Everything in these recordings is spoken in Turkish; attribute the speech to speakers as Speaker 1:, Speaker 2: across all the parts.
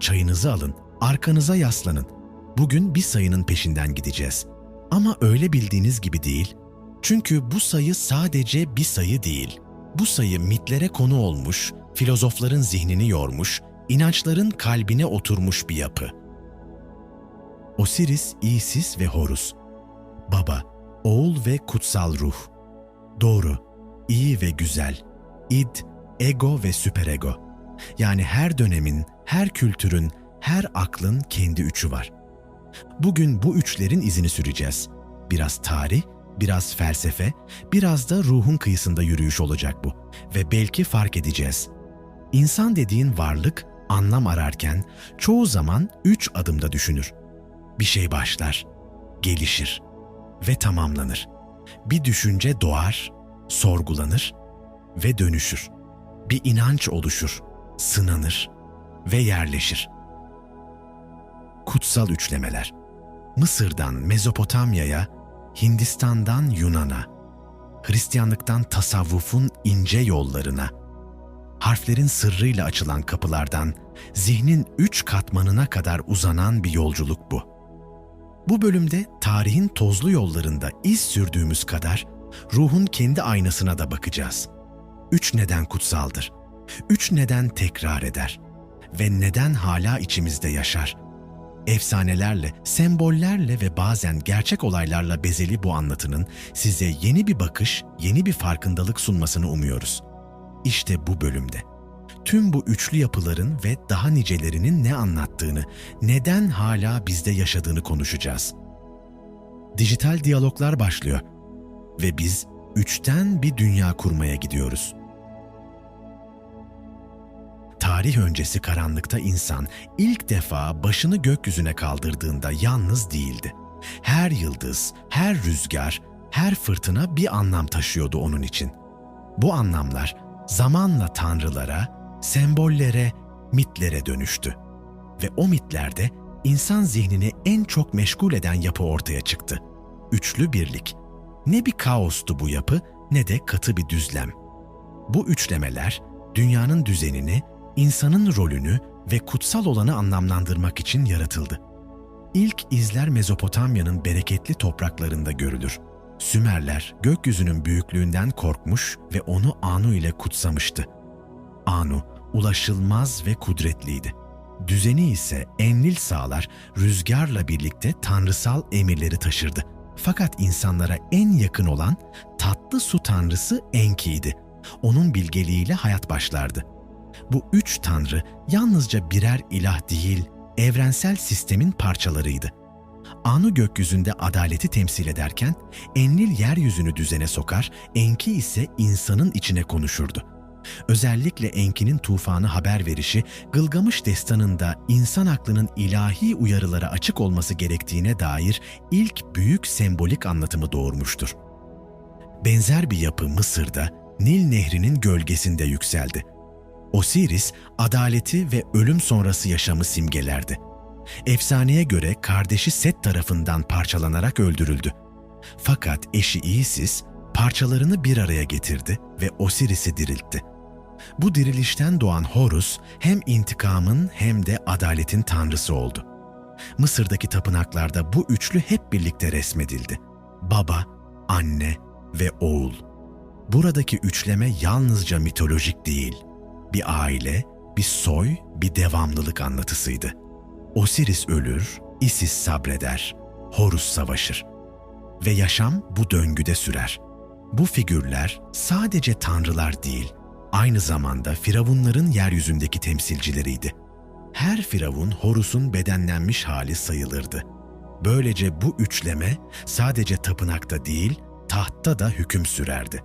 Speaker 1: Çayınızı alın, arkanıza yaslanın. Bugün bir sayının peşinden gideceğiz. Ama öyle bildiğiniz gibi değil. Çünkü bu sayı sadece bir sayı değil. Bu sayı mitlere konu olmuş, filozofların zihnini yormuş, inançların kalbine oturmuş bir yapı. Osiris, Isis ve Horus. Baba, oğul ve kutsal ruh. Doğru, iyi ve güzel. İd, ego ve süperego. Yani her dönemin, her kültürün, her aklın kendi üçü var. Bugün bu üçlerin izini süreceğiz. Biraz tarih, biraz felsefe, biraz da ruhun kıyısında yürüyüş olacak bu. Ve belki fark edeceğiz. İnsan dediğin varlık, anlam ararken çoğu zaman üç adımda düşünür. Bir şey başlar, gelişir ve tamamlanır. Bir düşünce doğar, sorgulanır ve dönüşür. Bir inanç oluşur, sınanır ve yerleşir. Kutsal üçlemeler. Mısır'dan Mezopotamya'ya, Hindistan'dan Yunan'a, Hristiyanlıktan tasavvufun ince yollarına, harflerin sırrıyla açılan kapılardan zihnin üç katmanına kadar uzanan bir yolculuk bu. Bu bölümde tarihin tozlu yollarında iz sürdüğümüz kadar ruhun kendi aynasına da bakacağız. Üç neden kutsaldır. Üç neden tekrar eder ve neden hala içimizde yaşar. Efsanelerle, sembollerle ve bazen gerçek olaylarla bezeli bu anlatının size yeni bir bakış, yeni bir farkındalık sunmasını umuyoruz. İşte bu bölümde tüm bu üçlü yapıların ve daha nicelerinin ne anlattığını, neden hala bizde yaşadığını konuşacağız. Dijital diyaloglar başlıyor ve biz üçten bir dünya kurmaya gidiyoruz. Tarih öncesi karanlıkta insan ilk defa başını gökyüzüne kaldırdığında yalnız değildi. Her yıldız, her rüzgar, her fırtına bir anlam taşıyordu onun için. Bu anlamlar zamanla tanrılara, sembollere, mitlere dönüştü. Ve o mitlerde insan zihnini en çok meşgul eden yapı ortaya çıktı. Üçlü birlik. Ne bir kaostu bu yapı ne de katı bir düzlem. Bu üçlemeler dünyanın düzenini, insanın rolünü ve kutsal olanı anlamlandırmak için yaratıldı. İlk izler Mezopotamya'nın bereketli topraklarında görülür. Sümerler gökyüzünün büyüklüğünden korkmuş ve onu Anu ile kutsamıştı. Anu ulaşılmaz ve kudretliydi. Düzeni ise Enlil sağlar rüzgarla birlikte tanrısal emirleri taşırdı. Fakat insanlara en yakın olan tatlı su tanrısı Enki'ydi. Onun bilgeliğiyle hayat başlardı. Bu üç tanrı yalnızca birer ilah değil, evrensel sistemin parçalarıydı. Anu gökyüzünde adaleti temsil ederken Enlil yeryüzünü düzene sokar, Enki ise insanın içine konuşurdu. Özellikle Enki'nin tufanı haber verişi, Gılgamış destanında insan aklının ilahi uyarılara açık olması gerektiğine dair ilk büyük sembolik anlatımı doğurmuştur. Benzer bir yapı Mısır'da Nil Nehri'nin gölgesinde yükseldi. Osiris, adaleti ve ölüm sonrası yaşamı simgelerdi. Efsaneye göre kardeşi Set tarafından parçalanarak öldürüldü. Fakat eşi Isis parçalarını bir araya getirdi ve Osiris'i diriltti. Bu dirilişten doğan Horus hem intikamın hem de adaletin tanrısı oldu. Mısır'daki tapınaklarda bu üçlü hep birlikte resmedildi. Baba, anne ve oğul. Buradaki üçleme yalnızca mitolojik değil, bir aile, bir soy, bir devamlılık anlatısıydı. Osiris ölür, Isis sabreder, Horus savaşır. Ve yaşam bu döngüde sürer. Bu figürler sadece tanrılar değil, aynı zamanda firavunların yeryüzündeki temsilcileriydi. Her firavun Horus'un bedenlenmiş hali sayılırdı. Böylece bu üçleme sadece tapınakta değil, tahtta da hüküm sürerdi.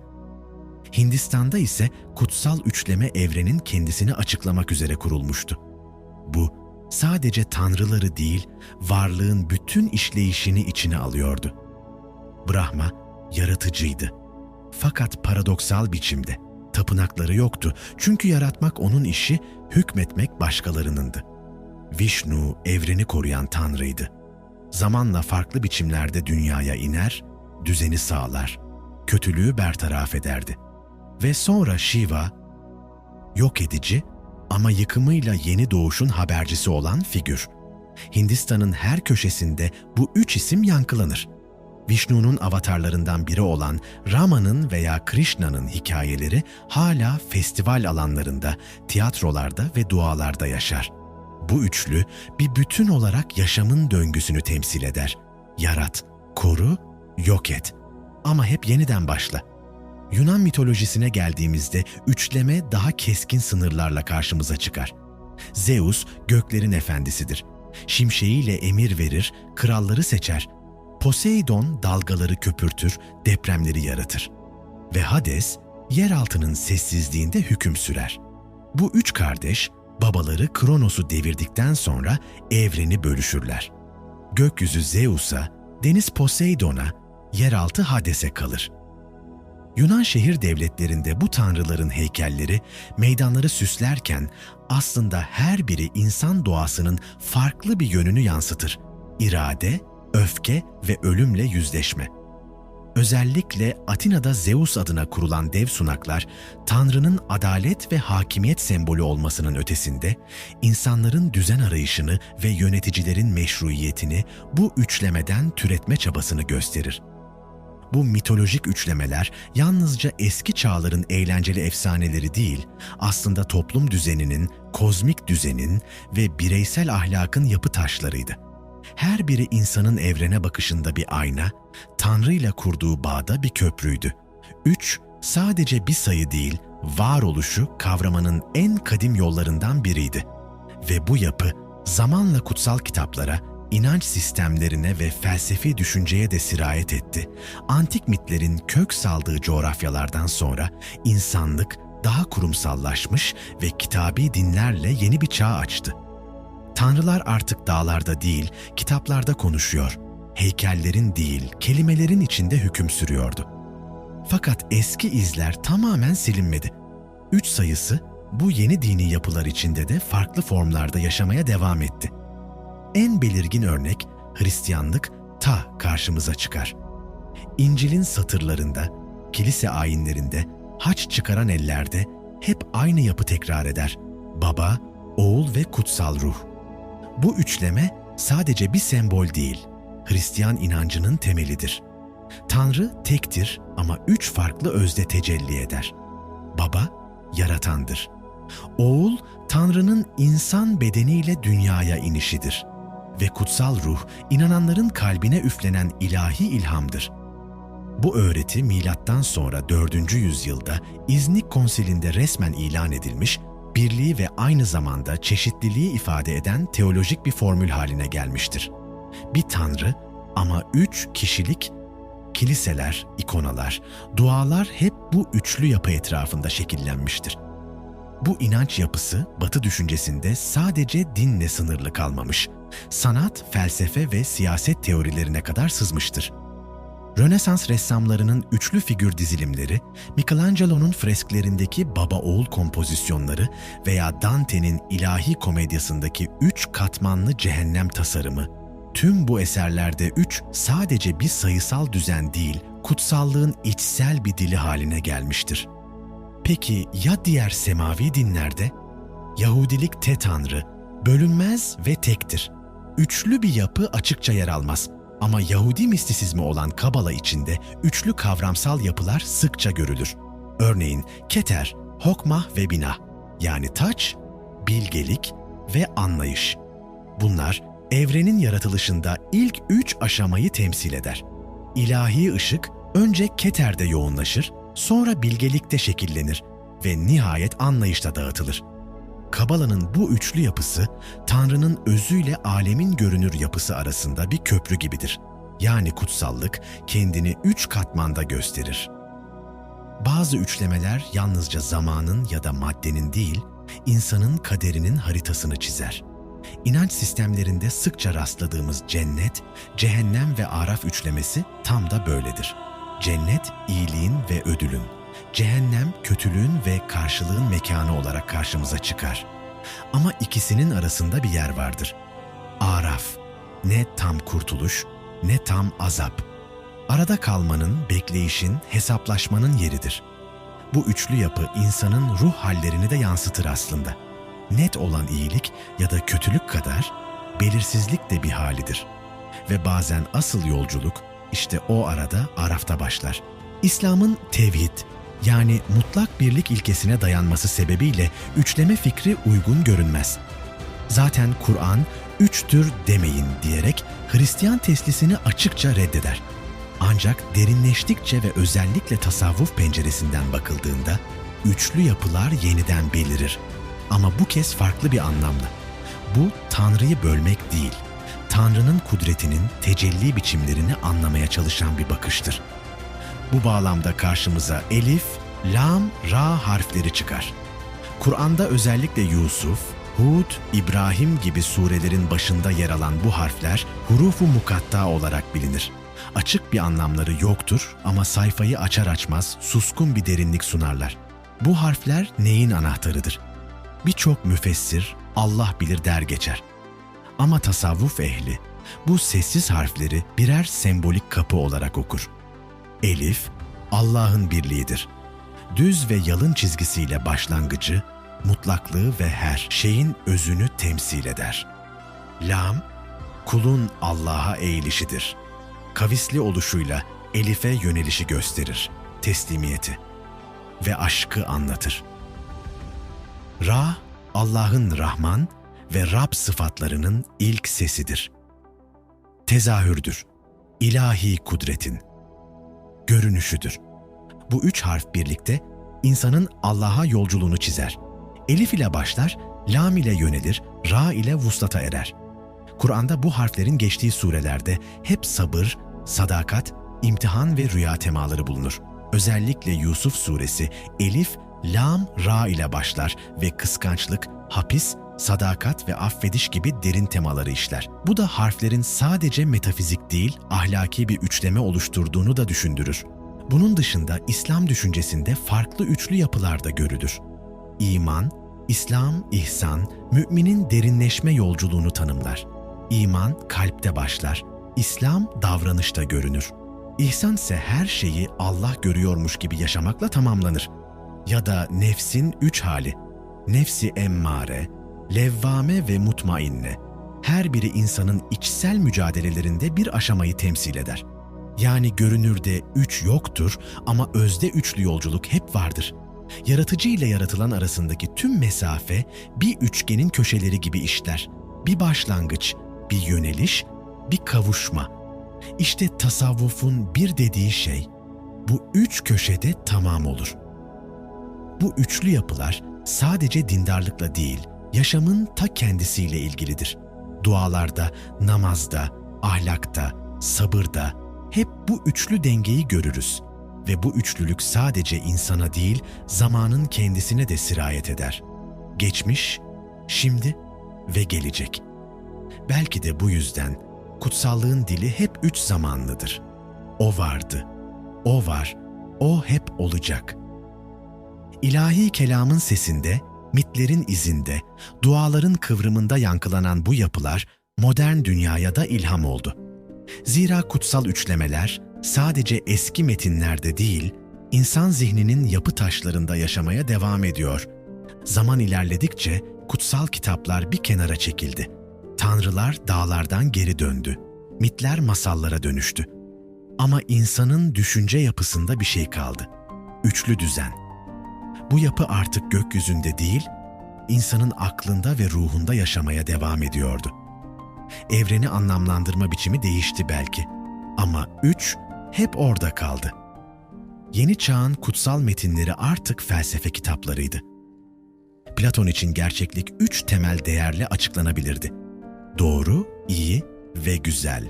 Speaker 1: Hindistan'da ise kutsal üçleme evrenin kendisini açıklamak üzere kurulmuştu. Bu sadece tanrıları değil, varlığın bütün işleyişini içine alıyordu. Brahma yaratıcıydı. Fakat paradoksal biçimde tapınakları yoktu. Çünkü yaratmak onun işi, hükmetmek başkalarınındı. Vishnu evreni koruyan tanrıydı. Zamanla farklı biçimlerde dünyaya iner, düzeni sağlar, kötülüğü bertaraf ederdi. Ve sonra Shiva, yok edici ama yıkımıyla yeni doğuşun habercisi olan figür. Hindistan'ın her köşesinde bu üç isim yankılanır. Vishnu'nun avatarlarından biri olan Rama'nın veya Krishna'nın hikayeleri hala festival alanlarında, tiyatrolarda ve dualarda yaşar. Bu üçlü bir bütün olarak yaşamın döngüsünü temsil eder. Yarat, koru, yok et. Ama hep yeniden başla. Yunan mitolojisine geldiğimizde üçleme daha keskin sınırlarla karşımıza çıkar. Zeus göklerin efendisidir. Şimşeğiyle emir verir, kralları seçer. Poseidon dalgaları köpürtür, depremleri yaratır. Ve Hades yeraltının sessizliğinde hüküm sürer. Bu üç kardeş babaları Kronos'u devirdikten sonra evreni bölüşürler. Gökyüzü Zeus'a, deniz Poseidon'a, yeraltı Hades'e kalır. Yunan şehir devletlerinde bu tanrıların heykelleri meydanları süslerken aslında her biri insan doğasının farklı bir yönünü yansıtır. İrade, öfke ve ölümle yüzleşme. Özellikle Atina'da Zeus adına kurulan dev sunaklar, Tanrı'nın adalet ve hakimiyet sembolü olmasının ötesinde, insanların düzen arayışını ve yöneticilerin meşruiyetini bu üçlemeden türetme çabasını gösterir. Bu mitolojik üçlemeler yalnızca eski çağların eğlenceli efsaneleri değil, aslında toplum düzeninin, kozmik düzenin ve bireysel ahlakın yapı taşlarıydı. Her biri insanın evrene bakışında bir ayna, Tanrı ile kurduğu bağda bir köprüydü. Üç, sadece bir sayı değil, varoluşu kavramanın en kadim yollarından biriydi. Ve bu yapı zamanla kutsal kitaplara, inanç sistemlerine ve felsefi düşünceye de sirayet etti. Antik mitlerin kök saldığı coğrafyalardan sonra insanlık daha kurumsallaşmış ve kitabi dinlerle yeni bir çağ açtı. Tanrılar artık dağlarda değil, kitaplarda konuşuyor. Heykellerin değil, kelimelerin içinde hüküm sürüyordu. Fakat eski izler tamamen silinmedi. Üç sayısı bu yeni dini yapılar içinde de farklı formlarda yaşamaya devam etti. En belirgin örnek Hristiyanlık ta karşımıza çıkar. İncil'in satırlarında, kilise ayinlerinde, haç çıkaran ellerde hep aynı yapı tekrar eder. Baba, oğul ve kutsal ruh. Bu üçleme sadece bir sembol değil, Hristiyan inancının temelidir. Tanrı tektir ama üç farklı özde tecelli eder. Baba, yaratandır. Oğul, Tanrı'nın insan bedeniyle dünyaya inişidir. Ve kutsal ruh, inananların kalbine üflenen ilahi ilhamdır. Bu öğreti milattan sonra 4. yüzyılda İznik Konsili'nde resmen ilan edilmiş birliği ve aynı zamanda çeşitliliği ifade eden teolojik bir formül haline gelmiştir. Bir tanrı ama üç kişilik kiliseler, ikonalar, dualar hep bu üçlü yapı etrafında şekillenmiştir. Bu inanç yapısı Batı düşüncesinde sadece dinle sınırlı kalmamış, sanat, felsefe ve siyaset teorilerine kadar sızmıştır. Rönesans ressamlarının üçlü figür dizilimleri, Michelangelo'nun fresklerindeki baba-oğul kompozisyonları veya Dante'nin ilahi komedyasındaki üç katmanlı cehennem tasarımı, tüm bu eserlerde üç sadece bir sayısal düzen değil, kutsallığın içsel bir dili haline gelmiştir. Peki ya diğer semavi dinlerde? Yahudilik te tanrı, bölünmez ve tektir. Üçlü bir yapı açıkça yer almaz ama Yahudi mistisizmi olan Kabala içinde üçlü kavramsal yapılar sıkça görülür. Örneğin Keter, Hokmah ve Bina yani taç, bilgelik ve anlayış. Bunlar evrenin yaratılışında ilk üç aşamayı temsil eder. İlahi ışık önce Keter'de yoğunlaşır, sonra bilgelikte şekillenir ve nihayet anlayışta dağıtılır. Kabala'nın bu üçlü yapısı, Tanrı'nın özüyle alemin görünür yapısı arasında bir köprü gibidir. Yani kutsallık kendini üç katmanda gösterir. Bazı üçlemeler yalnızca zamanın ya da maddenin değil, insanın kaderinin haritasını çizer. İnanç sistemlerinde sıkça rastladığımız cennet, cehennem ve araf üçlemesi tam da böyledir. Cennet iyiliğin ve ödülün, cehennem kötülüğün ve karşılığın mekanı olarak karşımıza çıkar. Ama ikisinin arasında bir yer vardır. Araf, ne tam kurtuluş ne tam azap. Arada kalmanın, bekleyişin, hesaplaşmanın yeridir. Bu üçlü yapı insanın ruh hallerini de yansıtır aslında. Net olan iyilik ya da kötülük kadar belirsizlik de bir halidir. Ve bazen asıl yolculuk işte o arada Araf'ta başlar. İslam'ın tevhid yani mutlak birlik ilkesine dayanması sebebiyle üçleme fikri uygun görünmez. Zaten Kur'an üçtür demeyin diyerek Hristiyan teslisini açıkça reddeder. Ancak derinleştikçe ve özellikle tasavvuf penceresinden bakıldığında üçlü yapılar yeniden belirir. Ama bu kez farklı bir anlamda. Bu Tanrı'yı bölmek değil, Tanrı'nın kudretinin tecelli biçimlerini anlamaya çalışan bir bakıştır. Bu bağlamda karşımıza elif, lam, ra harfleri çıkar. Kur'an'da özellikle Yusuf, Hud, İbrahim gibi surelerin başında yer alan bu harfler hurufu mukatta olarak bilinir. Açık bir anlamları yoktur ama sayfayı açar açmaz suskun bir derinlik sunarlar. Bu harfler neyin anahtarıdır? Birçok müfessir Allah bilir der geçer. Ama tasavvuf ehli bu sessiz harfleri birer sembolik kapı olarak okur. Elif, Allah'ın birliğidir. Düz ve yalın çizgisiyle başlangıcı, mutlaklığı ve her şeyin özünü temsil eder. Lam, kulun Allah'a eğilişidir. Kavisli oluşuyla Elif'e yönelişi gösterir, teslimiyeti ve aşkı anlatır. Ra, Allah'ın Rahman ve Rab sıfatlarının ilk sesidir. Tezahürdür, ilahi kudretin, görünüşüdür. Bu üç harf birlikte insanın Allah'a yolculuğunu çizer. Elif ile başlar, lam ile yönelir, ra ile vuslata erer. Kur'an'da bu harflerin geçtiği surelerde hep sabır, sadakat, imtihan ve rüya temaları bulunur. Özellikle Yusuf suresi Elif, lam, ra ile başlar ve kıskançlık, hapis, sadakat ve affediş gibi derin temaları işler. Bu da harflerin sadece metafizik değil, ahlaki bir üçleme oluşturduğunu da düşündürür. Bunun dışında İslam düşüncesinde farklı üçlü yapılar da görülür. İman, İslam, ihsan, müminin derinleşme yolculuğunu tanımlar. İman kalpte başlar, İslam davranışta görünür. İhsan ise her şeyi Allah görüyormuş gibi yaşamakla tamamlanır. Ya da nefsin üç hali, nefsi emmare, levvame ve mutmainne. Her biri insanın içsel mücadelelerinde bir aşamayı temsil eder. Yani görünürde üç yoktur ama özde üçlü yolculuk hep vardır. Yaratıcı ile yaratılan arasındaki tüm mesafe bir üçgenin köşeleri gibi işler. Bir başlangıç, bir yöneliş, bir kavuşma. İşte tasavvufun bir dediği şey, bu üç köşede tamam olur. Bu üçlü yapılar sadece dindarlıkla değil, yaşamın ta kendisiyle ilgilidir. Dualarda, namazda, ahlakta, sabırda hep bu üçlü dengeyi görürüz ve bu üçlülük sadece insana değil, zamanın kendisine de sirayet eder. Geçmiş, şimdi ve gelecek. Belki de bu yüzden kutsallığın dili hep üç zamanlıdır. O vardı, o var, o hep olacak. İlahi kelamın sesinde mitlerin izinde, duaların kıvrımında yankılanan bu yapılar modern dünyaya da ilham oldu. Zira kutsal üçlemeler sadece eski metinlerde değil, insan zihninin yapı taşlarında yaşamaya devam ediyor. Zaman ilerledikçe kutsal kitaplar bir kenara çekildi. Tanrılar dağlardan geri döndü. Mitler masallara dönüştü. Ama insanın düşünce yapısında bir şey kaldı. Üçlü düzen. Bu yapı artık gökyüzünde değil, insanın aklında ve ruhunda yaşamaya devam ediyordu. Evreni anlamlandırma biçimi değişti belki ama üç hep orada kaldı. Yeni çağın kutsal metinleri artık felsefe kitaplarıydı. Platon için gerçeklik üç temel değerle açıklanabilirdi. Doğru, iyi ve güzel.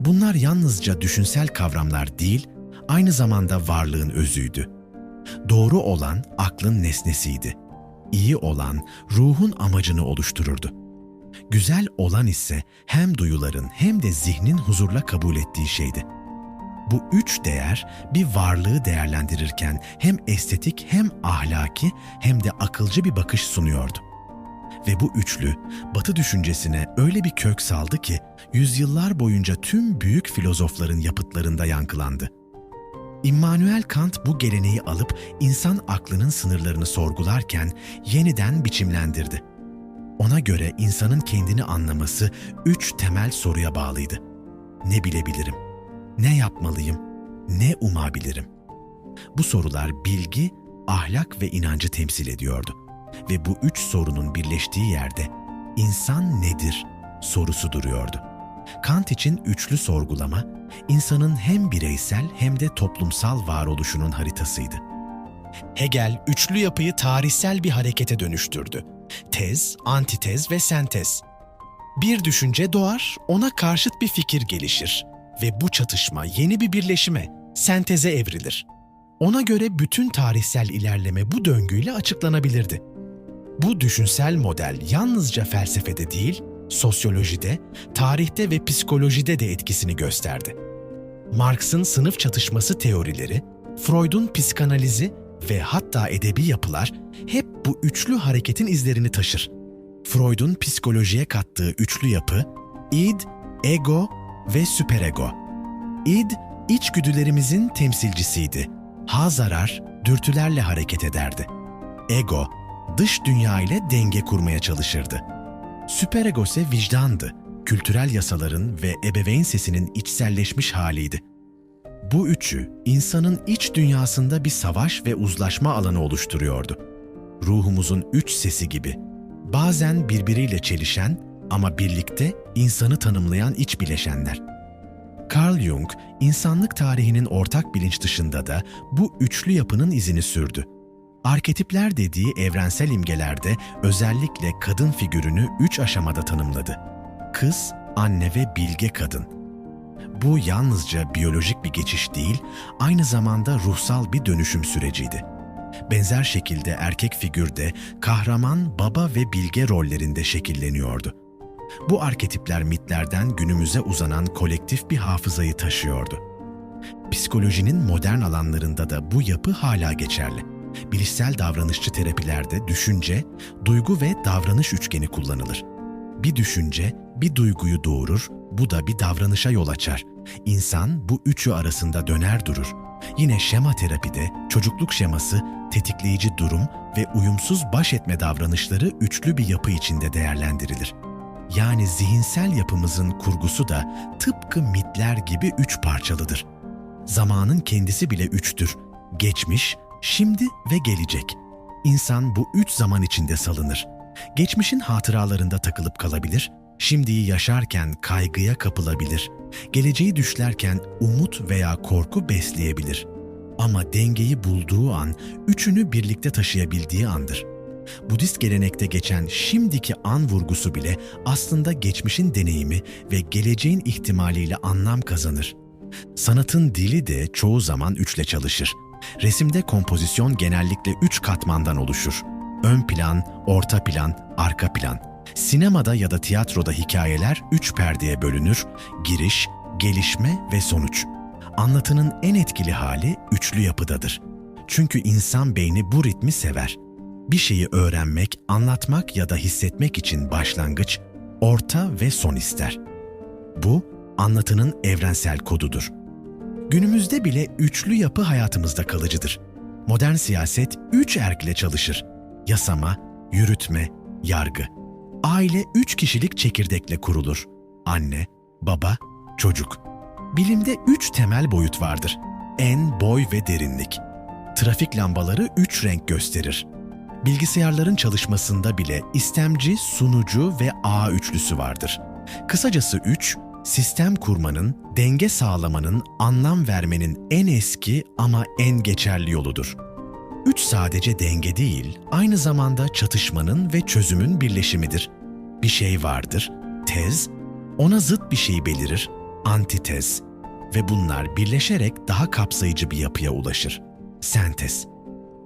Speaker 1: Bunlar yalnızca düşünsel kavramlar değil, aynı zamanda varlığın özüydü. Doğru olan aklın nesnesiydi. İyi olan ruhun amacını oluştururdu. Güzel olan ise hem duyuların hem de zihnin huzurla kabul ettiği şeydi. Bu üç değer bir varlığı değerlendirirken hem estetik hem ahlaki hem de akılcı bir bakış sunuyordu. Ve bu üçlü Batı düşüncesine öyle bir kök saldı ki yüzyıllar boyunca tüm büyük filozofların yapıtlarında yankılandı. Immanuel Kant bu geleneği alıp insan aklının sınırlarını sorgularken yeniden biçimlendirdi. Ona göre insanın kendini anlaması üç temel soruya bağlıydı. Ne bilebilirim? Ne yapmalıyım? Ne umabilirim? Bu sorular bilgi, ahlak ve inancı temsil ediyordu. Ve bu üç sorunun birleştiği yerde insan nedir sorusu duruyordu. Kant için üçlü sorgulama, insanın hem bireysel hem de toplumsal varoluşunun haritasıydı. Hegel üçlü yapıyı tarihsel bir harekete dönüştürdü. Tez, antitez ve sentez. Bir düşünce doğar, ona karşıt bir fikir gelişir ve bu çatışma yeni bir birleşime, senteze evrilir. Ona göre bütün tarihsel ilerleme bu döngüyle açıklanabilirdi. Bu düşünsel model yalnızca felsefede değil, sosyolojide, tarihte ve psikolojide de etkisini gösterdi. Marx'ın sınıf çatışması teorileri, Freud'un psikanalizi ve hatta edebi yapılar hep bu üçlü hareketin izlerini taşır. Freud'un psikolojiye kattığı üçlü yapı, id, ego ve süperego. İd, içgüdülerimizin temsilcisiydi. Ha zarar, dürtülerle hareket ederdi. Ego, dış dünya ile denge kurmaya çalışırdı. Süperego ise vicdandı, kültürel yasaların ve ebeveyn sesinin içselleşmiş haliydi. Bu üçü insanın iç dünyasında bir savaş ve uzlaşma alanı oluşturuyordu. Ruhumuzun üç sesi gibi. Bazen birbiriyle çelişen ama birlikte insanı tanımlayan iç bileşenler. Carl Jung, insanlık tarihinin ortak bilinç dışında da bu üçlü yapının izini sürdü. Arketipler dediği evrensel imgelerde özellikle kadın figürünü üç aşamada tanımladı. Kız, anne ve bilge kadın. Bu yalnızca biyolojik bir geçiş değil, aynı zamanda ruhsal bir dönüşüm süreciydi. Benzer şekilde erkek figür de kahraman, baba ve bilge rollerinde şekilleniyordu. Bu arketipler mitlerden günümüze uzanan kolektif bir hafızayı taşıyordu. Psikolojinin modern alanlarında da bu yapı hala geçerli. Bilişsel davranışçı terapilerde düşünce, duygu ve davranış üçgeni kullanılır. Bir düşünce, bir duyguyu doğurur, bu da bir davranışa yol açar. İnsan bu üçü arasında döner durur. Yine şema terapide çocukluk şeması, tetikleyici durum ve uyumsuz baş etme davranışları üçlü bir yapı içinde değerlendirilir. Yani zihinsel yapımızın kurgusu da tıpkı mitler gibi üç parçalıdır. Zamanın kendisi bile üçtür. Geçmiş, şimdi ve gelecek. İnsan bu üç zaman içinde salınır. Geçmişin hatıralarında takılıp kalabilir, şimdiyi yaşarken kaygıya kapılabilir, geleceği düşlerken umut veya korku besleyebilir. Ama dengeyi bulduğu an, üçünü birlikte taşıyabildiği andır. Budist gelenekte geçen şimdiki an vurgusu bile aslında geçmişin deneyimi ve geleceğin ihtimaliyle anlam kazanır. Sanatın dili de çoğu zaman üçle çalışır. Resimde kompozisyon genellikle üç katmandan oluşur. Ön plan, orta plan, arka plan. Sinemada ya da tiyatroda hikayeler üç perdeye bölünür, giriş, gelişme ve sonuç. Anlatının en etkili hali üçlü yapıdadır. Çünkü insan beyni bu ritmi sever. Bir şeyi öğrenmek, anlatmak ya da hissetmek için başlangıç, orta ve son ister. Bu, anlatının evrensel kodudur. Günümüzde bile üçlü yapı hayatımızda kalıcıdır. Modern siyaset üç erkle çalışır. Yasama, yürütme, yargı. Aile üç kişilik çekirdekle kurulur. Anne, baba, çocuk. Bilimde üç temel boyut vardır. En, boy ve derinlik. Trafik lambaları üç renk gösterir. Bilgisayarların çalışmasında bile istemci, sunucu ve ağ üçlüsü vardır. Kısacası üç, sistem kurmanın, denge sağlamanın, anlam vermenin en eski ama en geçerli yoludur. Üç sadece denge değil, aynı zamanda çatışmanın ve çözümün birleşimidir. Bir şey vardır, tez, ona zıt bir şey belirir, antitez ve bunlar birleşerek daha kapsayıcı bir yapıya ulaşır. Sentez.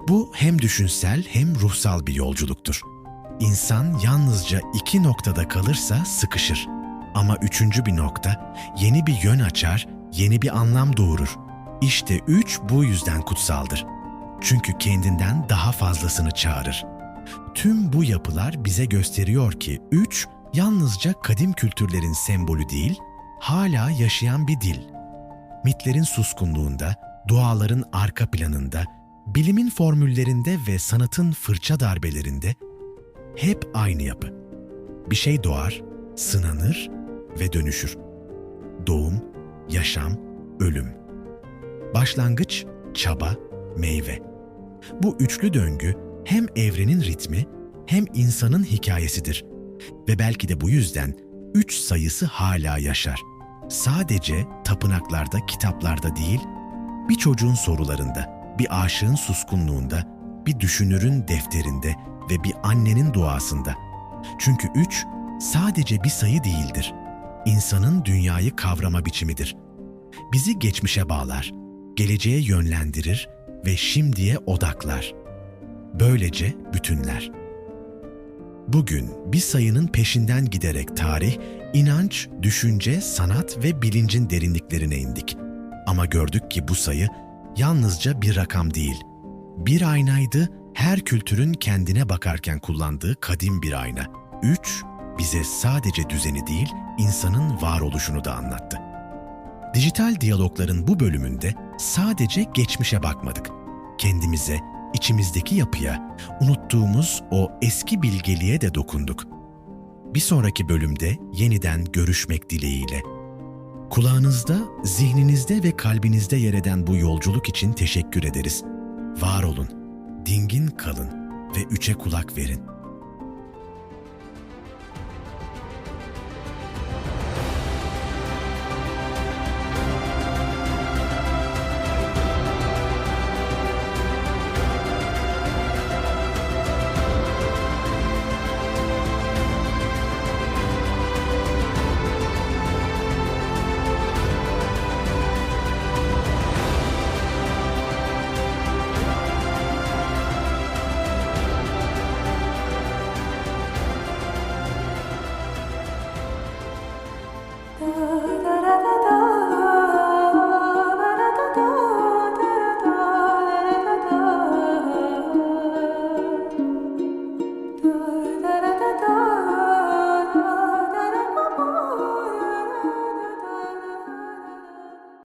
Speaker 1: Bu hem düşünsel hem ruhsal bir yolculuktur. İnsan yalnızca iki noktada kalırsa sıkışır. Ama üçüncü bir nokta yeni bir yön açar, yeni bir anlam doğurur. İşte üç bu yüzden kutsaldır. Çünkü kendinden daha fazlasını çağırır. Tüm bu yapılar bize gösteriyor ki üç yalnızca kadim kültürlerin sembolü değil, hala yaşayan bir dil. Mitlerin suskunluğunda, duaların arka planında, bilimin formüllerinde ve sanatın fırça darbelerinde hep aynı yapı. Bir şey doğar, sınanır ve dönüşür. Doğum, yaşam, ölüm. Başlangıç, çaba, meyve. Bu üçlü döngü hem evrenin ritmi hem insanın hikayesidir. Ve belki de bu yüzden üç sayısı hala yaşar. Sadece tapınaklarda, kitaplarda değil, bir çocuğun sorularında, bir aşığın suskunluğunda, bir düşünürün defterinde ve bir annenin duasında. Çünkü üç sadece bir sayı değildir. İnsanın dünyayı kavrama biçimidir. Bizi geçmişe bağlar, geleceğe yönlendirir ve şimdiye odaklar. Böylece bütünler. Bugün bir sayının peşinden giderek tarih, inanç, düşünce, sanat ve bilincin derinliklerine indik. Ama gördük ki bu sayı yalnızca bir rakam değil. Bir aynaydı, her kültürün kendine bakarken kullandığı kadim bir ayna. Üç, bize sadece düzeni değil, insanın varoluşunu da anlattı. Dijital diyalogların bu bölümünde sadece geçmişe bakmadık. Kendimize, içimizdeki yapıya, unuttuğumuz o eski bilgeliğe de dokunduk. Bir sonraki bölümde yeniden görüşmek dileğiyle. Kulağınızda, zihninizde ve kalbinizde yer eden bu yolculuk için teşekkür ederiz. Var olun, dingin kalın ve üçe kulak verin.